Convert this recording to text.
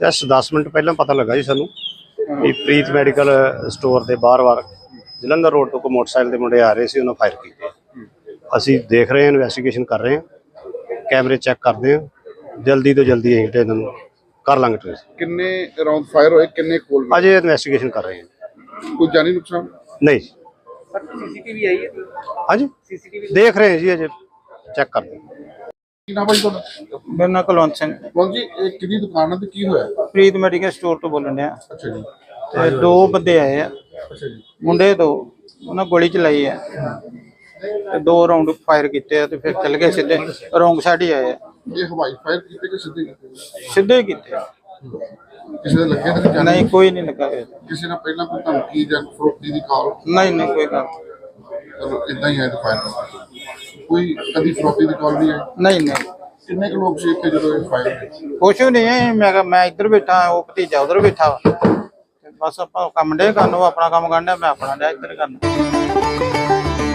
Just 10 minute ਪਹਿਲਾਂ ਪਤਾ ਲੱਗਾ ਜੀ ਸਾਨੂੰ ਵੀ ਪ੍ਰੀਤ ਮੈਡੀਕਲ ਸਟੋਰ ਦੇ ਬਾਹਰ-ਬਾਹਰ ਜਲੰਧਰ ਰੋਡ ਤੋਂ ਕੋ ਮੋਟਰਸਾਈਕਲ ਦੇ ਮੁੰਡੇ ਆ ਰਹੇ ਸੀ ਉਹਨਾਂ ਫਾਇਰ ਕੀਤੇ। ਅਸੀਂ ਦੇਖ ਰਹੇ ਹਾਂ ਇਨਵੈਸਟੀਗੇਸ਼ਨ ਕਰ ਰਹੇ ਹਾਂ ਕੈਮਰੇ ਚੈੱਕ ਕਰਦੇ ਹਾਂ ਜਲਦੀ ਤੋਂ ਜਲਦੀ ਅਸੀਂ ਤੇ ਇਹਨਾਂ ਨੂੰ ਕਰ ਲਾਂਗੇ ਟ੍ਰੇਸ ਕਿੰਨੇ ਰਾਉਂਡ ਫਾਇਰ ਹੋਏ ਕਿੰਨੇ ਕੋਲ ਅਜੇ ਇਨਵੈਸਟੀਗੇਸ਼ਨ ਕਰ ਰਹੇ ਹਾਂ। ਕੋਈ ਜਾਨੀ ਨੁਕਸਾਨ? ਨਹੀਂ ਸੀਸੀਟੀਵੀ ਆਈ ਹੈ? ਹਾਂਜੀ। ਸੀਸੀਟੀਵੀ ਦੇਖ ਰਹੇ ਹਾਂ ਜੀ ਅਜੇ ਚੈੱਕ ਕਰਦੇ ਹਾਂ। ਕੀ ਨਾਮ ਹੈ ਜੀ ਤੁਹਾਡਾ? ਮੇਰਾ ਨਾਮ ਕੁਲਵੰਤ ਸਿੰਘ ਕੌਣ ਜੀ ਇਹ ਕਿਹਦੀ ਦੁਕਾਨ ਹੈ ਤੇ ਕੀ ਹੋਇਆ? ਪ੍ਰੀਤ ਮੈਡੀਕਲ ਸਟੋਰ ਤੋਂ ਬੋਲਣ ਡਿਆ। ਅੱਛਾ ਜੀ। ਤੇ ਦੋ ਬੰਦੇ ਆਏ ਆ। ਅੱਛਾ ਜੀ। ਮੁੰਡੇ ਦੋ ਉਹਨਾਂ ਗੋਲੀ ਚਲਾਈ ਆ। ਤੇ ਦੋ ਰਾਉਂਡ ਫਾਇਰ ਕੀਤੇ ਆ ਤੇ ਫਿਰ ਚੱਲ ਗਏ ਸਿੱਧੇ। ਰੋਂਗ ਸਾਈਡ ਹੀ ਆਏ ਆ। ਇਹ ਹਵਾਈ ਫਾਇਰ ਕੀਤੇ ਕਿ ਸਿੱਧੇ? ਕੀਤੇ ਸਿੱਧੇ ਹੀ ਕੀਤੇ। ਆ। ਕਿਸੇ ਦੇ ਲੱਗੇ ਤਾਂ ਨਹੀਂ ਨਹੀਂ ਕੋਈ ਨਹੀਂ ਲੱਗਾ ਹੋਇਆ। ਕਿਸੇ ਨਾਲ ਪਹਿਲਾਂ ਕੋਈ ਧਮਕੀ ਜਾਂ ਫਰੋਤੀ ਦੀ ਕਾਲ? ਨਹੀਂ ਨਹੀਂ ਕੋਈ ਗੱਲ ਚਲੋ ਇਦਾਂ ਹੀ ਆਇਆ ਤਾਂ ਫਾਇਰ ਕੋਈ ਕਦੀ ਫਰੋਤੀ ਦੀ ਕਾਲ ਨਹੀਂ ਆਈ? ਨਹੀਂ ਨਹੀਂ। ਕਿੰਨੇ ਕੁ ਲੋਕ ਸੀ ਇੱਥੇ ਜਦੋਂ ਇਹ ਫਾਇਰ ਕੁਛ ਵੀ ਨਹੀਂ ਹੈ ਮੈਂ ਕਿਹਾ ਮੈਂ ਇੱਧਰ ਬੈਠਾ ਉਹ ਭਤੀਜਾ ਉਧਰ ਬੈਠਾ ਵਾ। ਤੇ ਬਸ ਆਪਾਂ ਕੰਮ ਡੇ ਕਰਨ ਉਹ ਆਪਣਾ ਕੰਮ ਕਰਨਾ ਮੈਂ ਆਪਣਾ ਡੇ ਇੱਧਰ ਕਰਨਾ।